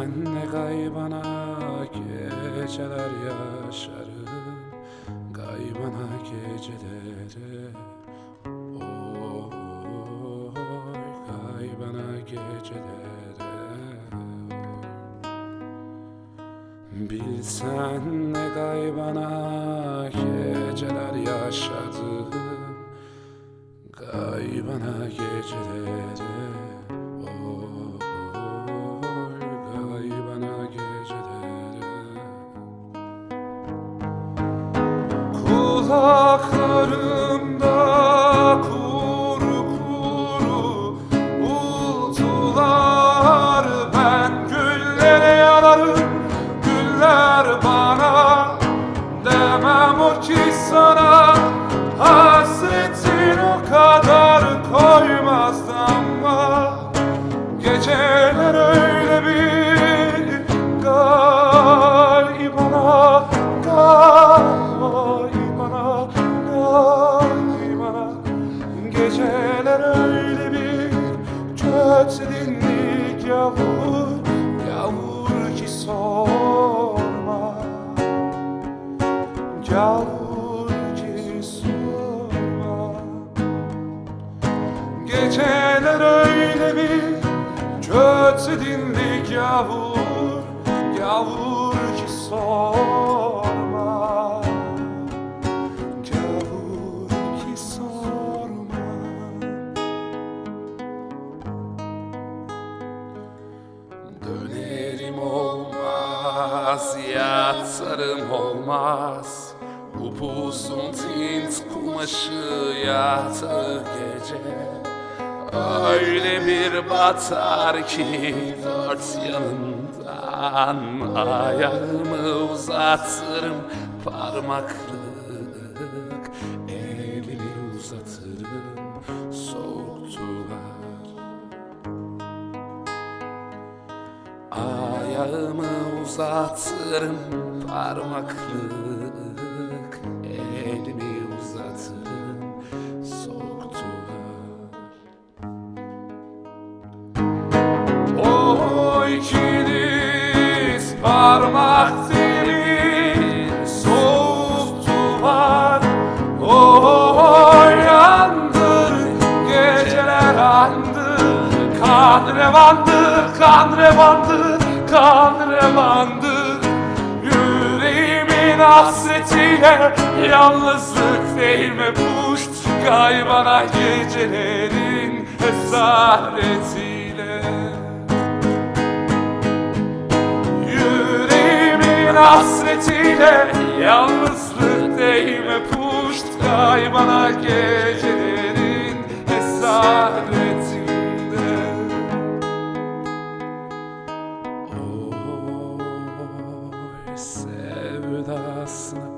Anne gaybana geceler yaşarım. Gaybana geceleri. Oh, oh, Gaybana geceleri. Bilsen ne gaybana geceler yaşarım Kulaklarımda kuru kuru bultular. Ben güllere yanarım güller bana. Demem o ki sana hasretin o kadar koymazdı ama Geceler Geceler öyle bir kötülük yavur Yavur ki sorma. Yavur ki sorma. Geceler öyle bir kötü dindik yavur Yavur ki sorma Dönerim olmaz, yatarım olmaz. Upuzun tint kumaşı yatağı gece. Öyle bir batar ki dört yanından Ayağımı uzatırım parmaklık Ayağımı uzatırım parmaklık Elimi uzatırım soğuk duvar O ikiniz parmak dili soğuk duvar. O yandır geceler andır Kan revandır, hasretiyle yalnızlık değil mi puşt Kaybana gecelerin esaretiyle Yüreğimin hasretiyle yalnızlık değil mi puşt Kaybana gecelerin esaretinde Oy graça.